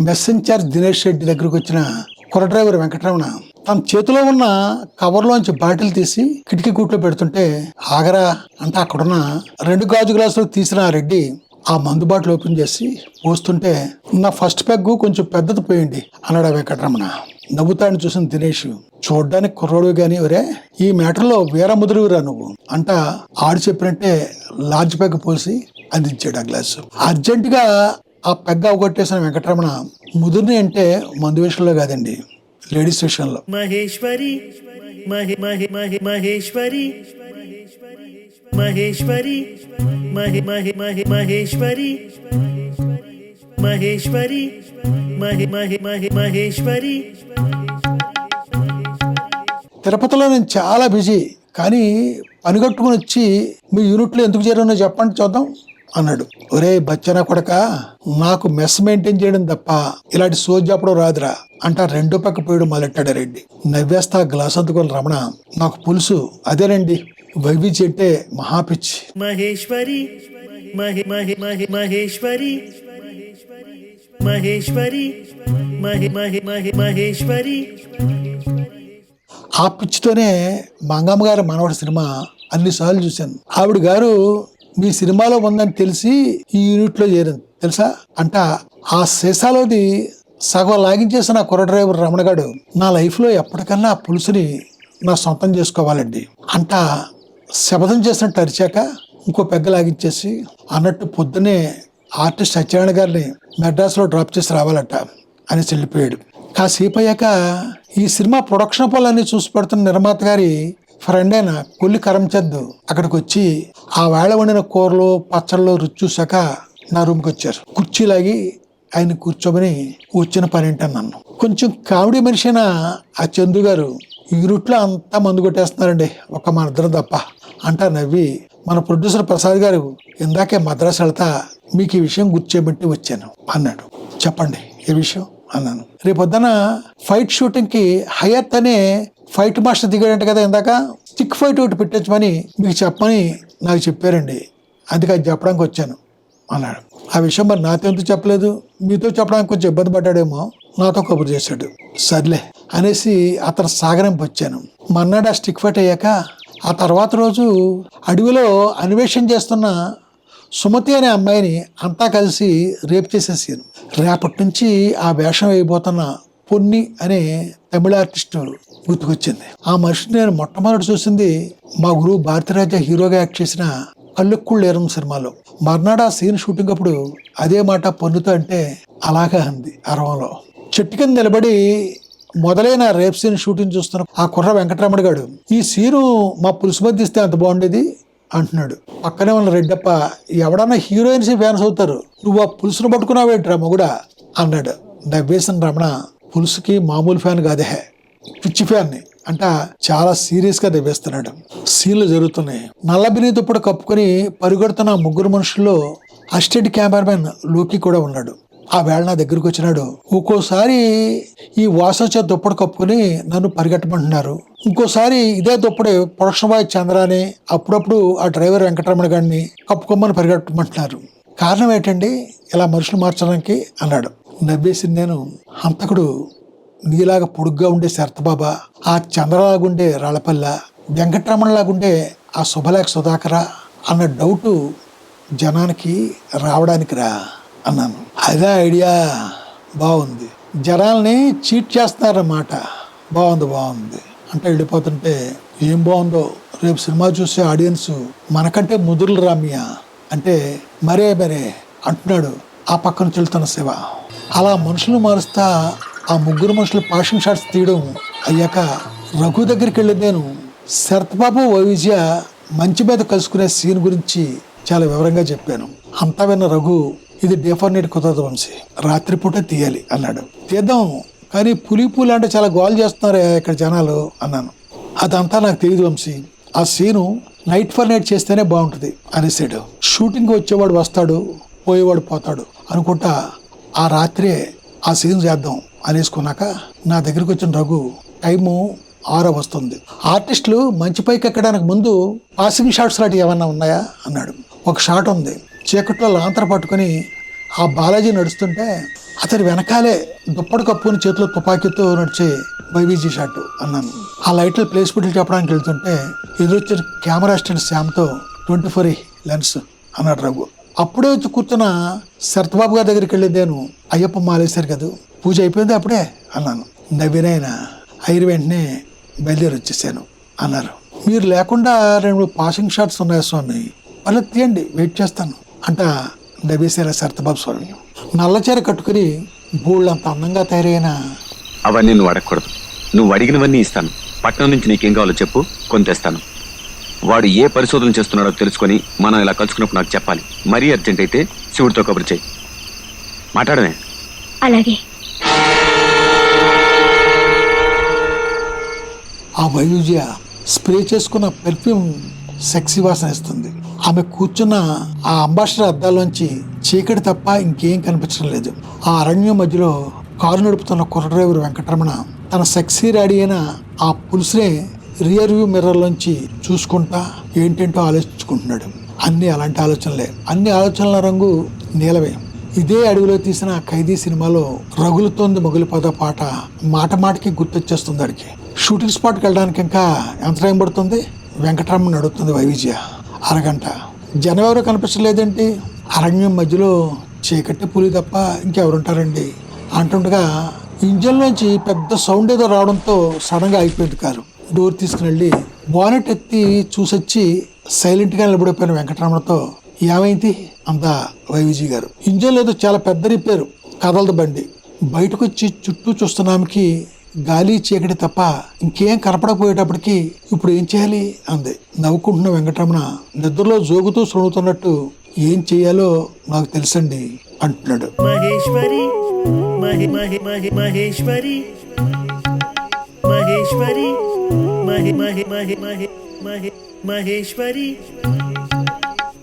Mess incharge Dinesh Reddy దగ్గరకు వచ్చిన కుర్ర డ్రైవర్ వెంకటరమణ తన చేతిలో ఉన్న కవర్లోంచి బాటిల్ తీసి కిటికీ గూట్లో పెడుతుంటే ఆగరా అంటే అక్కడున్న రెండు గాజు గ్లాసులు తీసిన ఆ రెడ్డి ఆ మందు బాటిల్ ఓపెన్ చేసి పోస్తుంటే నా ఫస్ట్ పెగ్గు కొంచెం పెద్దది పోయింది అన్నాడు వెంకటరమణ. నవ్వుతాను చూసిన దినేష్ చూడ్డానికి కుర్రోడు గాని ఒరే ఈ మ్యాటర్లో వీరముదురువురా నువ్వు అంట ఆడు చెప్పినట్టే లార్జ్ పెగ్ పోసి అందించాడు ఆ గ్లాసు. అర్జెంటుగా ఆ పెగ్గ అవగొట్టేసిన వెంకటరమణ ముదురుని అంటే మందు విషయంలో కాదండి లేడీస్ విషయంలో మహేశ్వరి మహే మహే మహే మహేశ్వరి మహేశ్వరి మహే మహే మహే మహేశ్వరి మహేశ్వరి మహే మహే మహే మహేశ్వరి. తిరుపతిలో నేను చాలా బిజీ కానీ పనిగట్టుకుని వచ్చి మీ యూనిట్లో ఎందుకు చేరానో చెప్పండి చూద్దాం. అన్నాడు. ఒరే బచ్చన కొడక నాకు మెస్ మెయింటైన్ చేయడం తప్ప ఇలాంటి సోజ్ చెప్పడం రాదురా అంట రెండో పక్క పోయడం మొదలెట్టాడు రెడ్డి. నవ్వేస్తా గ్లాస్ అందుకొని రమణ నాకు పులుసు అదేనండి. వైవిధ్య అంటే మహాపిచ్చి. మహేశ్వరి మహే మహే మహే మహేశ్వరి మహేశ్వరి మహే మహే మహే మహేశ్వరి. ఆ పిచ్చితోనే మంగమ్మ గారి మనవడి సినిమా అన్నిసార్లు చూశాను. ఆవిడ గారు మీ సినిమాలో ఉందని తెలిసి ఈ యూనిట్లో చేరింది. తెలుసా? అంట ఆ సీసాలోది సగం లాగించేసిన కుర్ర డ్రైవర్ రమణగాడు నా లైఫ్లో ఎప్పటికన్నా ఆ పులుసుని నా సొంతం చేసుకోవాలండి. అంట శపథం చేసినట్టు అరిచాక ఇంకో పెగ్గ లాగించేసి అన్నట్టు పొద్దునే ఆర్టిస్ట్ సత్యనారాయణ గారిని మెడ్రాస్లో డ్రాప్ చేసి రావాలట అని వెళ్ళిపోయాడు కాసేపు అయ్యాక ఈ సినిమా ప్రొడక్షన్ పనులన్నీ చూసి పెడుతున్న నిర్మాత గారి ఫ్రెండ్ అయిన కొల్లి కరంచంద్ అక్కడికి వచ్చి ఆ వేళ వండిన కూరలు పచ్చళ్ళు రుచి చూశాక నా రూమ్కి వచ్చారు. కుర్చీ లాగి ఆయన కూర్చోమని వచ్చిన పని ఏంటని నన్ను కొంచెం కామెడీ మనిషి అయిన ఆ చందు గారు ఈ రూట్లో అంతా మందు కొట్టేస్తున్నారండి. ఒక మన ఇద్దరు తప్ప. అంటా నవ్వి మన ప్రొడ్యూసర్ ప్రసాద్ గారు ఇందాకే మద్రాసు వెళ్తా మీకు ఈ విషయం గుర్తు చేయబట్టి వచ్చాను అన్నాడు. చెప్పండి ఏ విషయం? అన్నాను. రేపొద్దున ఫైట్ షూటింగ్కి హయత్ అనే ఫైట్ మాస్టర్ దిగాడంట కదా ఇందాక? స్టిక్ ఫైట్ ఒకటి పెట్టించమని మీకు చెప్పమని నాకు చెప్పారండి. అందుకే అది చెప్పడానికి వచ్చాను. అన్నాడు. ఆ విషయం మరి నాతో ఎందుకు చెప్పలేదు? మీతో చెప్పడానికి కొంచెం ఇబ్బంది పడ్డాడేమో నాతో కబురు చేశాడు. సర్లే అనేసి అతను సాగరంపు వచ్చాను. మన్నాడు ఆ స్టిక్ ఫైట్ అయ్యాక ఆ తర్వాత రోజు అడవిలో అన్వేషణ చేస్తున్న సుమతి అనే అమ్మాయిని అంతా కలిసి రేప్ చేసేసాను. రేపటి నుంచి ఆ వేషం వేయబోతున్న పొన్ని అనే తమిళ ఆర్టిస్ట్ గుర్తుకొచ్చింది. ఆ మనిషిని నేను మొట్టమొదటి చూసింది మా గురువు భారతరాజ హీరోగా యాక్ట్ చేసిన కళ్ళుక్కుళ్ళేరం సినిమాలో. మర్నాడు ఆ సీన్ షూటింగ్ అప్పుడు అదే మాట పొన్నుతో అంటే అలాగా అంది అరవంలో చెట్టు కింద నిలబడి మొదలైన రేప్ సీన్ షూటింగ్ చూస్తున్న ఆ కుర్ర వెంకటరమణ గారు ఈ సీను మా పులుసు మధ్య ఇస్తే అంత బాగుండేది? అంటున్నాడు. పక్కనే ఉన్న రెడ్డప్ప ఎవడన్నా హీరోయిన్స్ ఫ్యాన్స్ అవుతారు. నువ్వు ఆ పులుసును పట్టుకున్నావేంట్రా మొగుడా? అన్నాడు. నవ్వేసిన రమణ పులుసుకి మామూలు ఫ్యాన్ కాదే. పిచ్చి ఫ్యాన్ని అంట చాలా సీరియస్గా దెబ్బేస్తున్నాడు సీన్లు జరుగుతున్నాయి. నల్ల బిని దుప్పటి కప్పుకొని పరిగెడుతున్న ఆ ముగ్గురు మనుషుల్లో అసిస్టెంట్ కెమెరామెన్లోకి కూడా ఉన్నాడు. ఆ వేళ నా దగ్గరికి వచ్చినాడు. ఒక్కోసారి ఈ వాసొచ్చ దుప్పటి కప్పుకొని నన్ను పరిగెట్టమంటున్నారు. ఇంకోసారి ఇదే దుప్పటి ప్రొడక్షన్ బాయ్ చంద్రాని అప్పుడప్పుడు ఆ డ్రైవర్ వెంకటరమణ గారిని కప్పుకోమని పరిగెట్టమంటున్నారు. కారణం ఏంటండి? ఇలా మనుషులు మార్చడానికి అన్నాడు. నవ్వేసింది నేను. హంతకుడు నీలాగా పొడుగ్గా ఉండే శరతబాబా ఆ చంద్రలాగుండే రాళ్ళపల్ల వెంకటరమణలాగుండే ఆ శుభలేఖ సుధాకర అన్న డౌటు జనానికి రావడానికి రా అన్నాను. అదే ఐడియా. బాగుంది జనాల్ని చీట్ చేస్తున్నారన్నమాట బాగుంది బాగుంది అంటే వెళ్ళిపోతుంటే ఏం బాగుందో రేపు సినిమా చూసే ఆడియన్స్ మనకంటే ముదురులు రామ్య అంటే మరే మరే అంటున్నాడు ఆ పక్కన చెల్తున్న శివ. అలా మనుషులు మారుస్తా ఆ ముగ్గురు మనుషులు పాషన్ షాట్స్ తీయడం అయ్యాక రఘు దగ్గరికి వెళ్ళి నేను. శరత్బాబు వైవిజయ మంచి మీద కలుసుకునే సీన్ గురించి చాలా వివరంగా చెప్పాను. అంతా విన్న రఘు ఇది డేఫర్నేట్ కుదరదు వంశీ రాత్రిపూట తీయాలి అన్నాడు. తీద్దాం కానీ పులి పూలు అంటే చాలా గోల్ చేస్తున్నారే ఇక్కడ జనాలు అన్నాను. అదంతా నాకు తెలియదు వంశీ. ఆ సీను నైట్ ఫర్ నైట్ చేస్తేనే బాగుంటుంది అనేసాడు. షూటింగ్ వచ్చేవాడు వస్తాడు పోయేవాడు పోతాడు అనుకుంటా ఆ రాత్రే ఆ సీన్ చేద్దాం అనేసుకున్నాక నా దగ్గరికి వచ్చిన రఘు టైము ఆరో వస్తుంది. ఆర్టిస్టులు మంచి పైకి ఎక్కడానికి ముందు పాసింగ్ షాట్స్ లాంటివి ఏమన్నా ఉన్నాయా? అన్నాడు. ఒక షాట్ ఉంది. చీకట్లో లాంతర పట్టుకొని ఆ బాలాజీ నడుస్తుంటే అతని వెనకాలే దుప్పటి కప్పుని చేతిలో తుపాకీతో నడిచే వైవిజీ షాట్ అన్నాను. ఆ లైట్ల ప్లేస్మెంట్లు చెప్పడానికి వెళ్తుంటే ఎదురొచ్చిన కెమెరా అసిస్టెంట్ శ్యామ్తో ట్వంటీ ఫోర్ లెన్స్ అన్నాడు రఘు. అప్పుడే వచ్చి కూర్చున్న శరత్బాబు గారి దగ్గరికి వెళ్ళి నేను. అయ్యప్ప మాలేశారు కదా పూజ అయిపోయింది అప్పుడే అన్నాను. నవ్వినాయన అయిన వెంటనే బయలుదేరి వచ్చేసాను అన్నారు. మీరు లేకుండా రెండు మూడు పాసింగ్ షాట్స్ ఉన్నాయి స్వామి మళ్ళీ తీయండి వెయిట్ చేస్తాను అంట నవ్వేశారా శరత్బాబు స్వామి. నల్లచీర కట్టుకుని బోళ్ళంత అందంగా తయారైన అవన్నీ నువ్వు అడగకూడదు. నువ్వు అడిగినవన్నీ ఇస్తాను. పట్నం నుంచి నీకేం కావాలో చెప్పు కొంతేస్తాను వాడు ఏ పరిశోధన చేస్తున్నాడో తెలుసుకొని మనం ఇలా కలుసుకున్నప్పుడు నాకు చెప్పాలి. మరీ అర్జెంట్ అయితే శివుడితో కబురు చేయి. మాట్లాడమే. అలాగే. ఆ వైవిధ్య స్ప్రే చేసుకున్న పెర్ఫ్యూమ్ సెక్సీ వాసన ఇస్తుంది. ఆమె కూర్చున్న ఆ అంబాసిడర్ అద్దాల్లోంచి చీకటి తప్ప ఇంకేం కనిపించడం లేదు. ఆ అరణ్యం మధ్యలో కారు నడుపుతున్న కుర్ర డ్రైవర్ వెంకటరమణ తన సెక్సీ రెడీ అయిన ఆ పులుసునే రియర్ వ్యూ మిర్రర్లోంచి చూసుకుంటా ఏంటేంటో ఆలోచించుకుంటున్నాడు. అన్ని అలాంటి ఆలోచనలే. అన్ని ఆలోచనల రంగు నీలవే. ఇదే అడవిలో తీసిన ఖైదీ సినిమాలో రగులుతోంది మొగులిపద పాట మాట మాటకి గుర్తొచ్చేస్తుంది అడికి షూటింగ్ స్పాట్కి వెళ్ళడానికి ఇంకా ఎంత టైం పడుతుంది? వెంకటరమణ అడుగుతుంది వైవిజయ అరగంట. జనం ఎవరు కనిపించలేదేంటి? అరణ్యం మధ్యలో చీకటి పులి తప్ప ఇంకెవరుంటారండి? అంటుండగా ఇంజన్లోంచి పెద్ద సౌండ్ ఏదో రావడంతో సడన్గా అయిపోయింది కారు. డోర్ తీసుకుని వెళ్ళి బానెట్ ఎత్తి చూసొచ్చి సైలెంట్గా నిలబడిపోయిన వెంకటరమణతో ఏమైంది? అంత వైవిజీ గారు. ఇంజన్ లేదో చాలా పెద్ద రిపేరు. కదలదు బండి. బయటకు వచ్చి చుట్టూ చూస్తున్నామికి గాలి చీకటి తప్ప ఇంకేం కనపడకపోయేటప్పటికి ఇప్పుడు ఏం చేయాలి? అంది. నవ్వుకుంటున్న వెంకటరమణ నిద్రలో జోగుతూ సొణుతున్నట్టు ఏం చేయాలో నాకు తెలుసండి అంటున్నాడు. మహేశ్వరి మహి మహి మహి మహేశ్వరి మహేశ్వరి महे महे महे महे महे महेश्वरी।